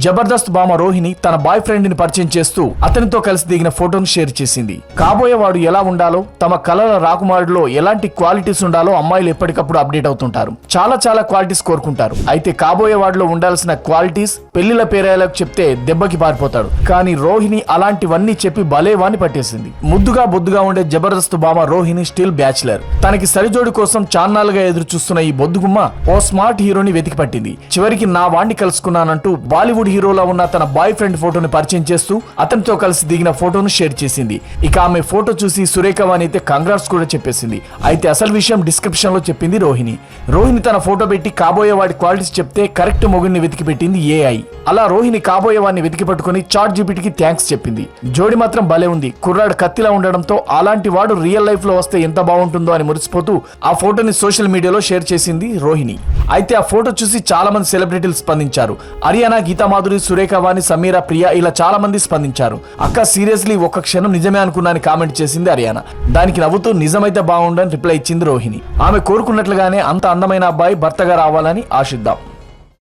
జబర్దస్త్ బామ రోహిణి తన బాయ్ ఫ్రెండ్ని పరిచయం చేస్తూ అతనితో కలిసి దిగిన ఫోటోను షేర్ చేసింది. కాబోయేవాడు ఎలా ఉండాలో తమ కలల రాకుమారుడిలో ఎలాంటి క్వాలిటీస్ ఉండాలో అమ్మాయిలు ఎప్పటికప్పుడు అప్డేట్ అవుతుంటారు. చాలా చాలా క్వాలిటీస్ కోరుకుంటారు. అయితే కాబోయేవాడిలో ఉండాల్సిన క్వాలిటీస్ పెళ్ళిల పేరేలకు చెప్తే దెబ్బకి పారిపోతాడు. కానీ రోహిణి అలాంటివన్నీ చెప్పి భలేవాన్ని పట్టేసింది. ముద్దుగా బొద్దుగా ఉండే జబర్దస్త్ బామ రోహిణి స్టిల్ బ్యాచులర్. తనకి సరిజోడి కోసం చాన్నాలుగా ఎదురు చూస్తున్న ఈ బొద్దుగుమ్మ ఓ స్మార్ట్ హీరోని వెతికి పట్టింది చివరికి నా వాణ్ణి కలుసుకున్నానంటూ బాలీవుడ్ హీరోలో ఉన్న తన బాయ్ ఫ్రెండ్ ఫోటోని పరిచయం చేస్తూ అతనితో కలిసి దిగిన ఫోటోను షేర్ చేసింది. ఇక ఆమె ఫోటో చూసి సురేఖ వాణి అయితే కంగ్రాట్స్ కూడా చెప్పేసింది. అయితే అసలు విషయం డిస్క్రిప్షన్లో చెప్పింది రోహిణి. రోహిణి తన ఫోటో పెట్టి కాబోయే వాడి క్వాలిటీస్ చెప్తే కరెక్ట్ మొగుడిని వెతికి పెట్టింది ఏఐ అలా రోహిణి కాబోయే వాడిని వెతికి పట్టుకుని చాట్ జీపీటీకి థ్యాంక్స్ చెప్పింది. జోడి మాత్రం భలే ఉంది. కుర్రాడు కత్తిలా ఉండడంతో అలాంటి వాడు రియల్ లైఫ్లో వస్తే ఎంత బాగుంటుందో అని మురిసిపోతూ ఆ ఫోటోని సోషల్ మీడియాలో షేర్ చేసింది రోహిణి. అయితే ఆ ఫోటో చూసి చాలా మంది సెలబ్రిటీలు స్పందించారు. హరియానా గీత మాధురి సురేఖ వాణి సమీరా ప్రియా ఇలా చాలా మంది స్పందించారు. అక్క సీరియస్లీ ఒక్క క్షణం నిజమే అనుకున్నాను కామెంట్ చేసింది హరియానా. దానికి నవ్వుతూ నిజమైతే బాగుండని రిప్లై ఇచ్చింది రోహిణి. ఆమె కోరుకున్నట్లుగానే అంత అందమైన అబ్బాయి భర్తగా రావాలని ఆశిద్దాం.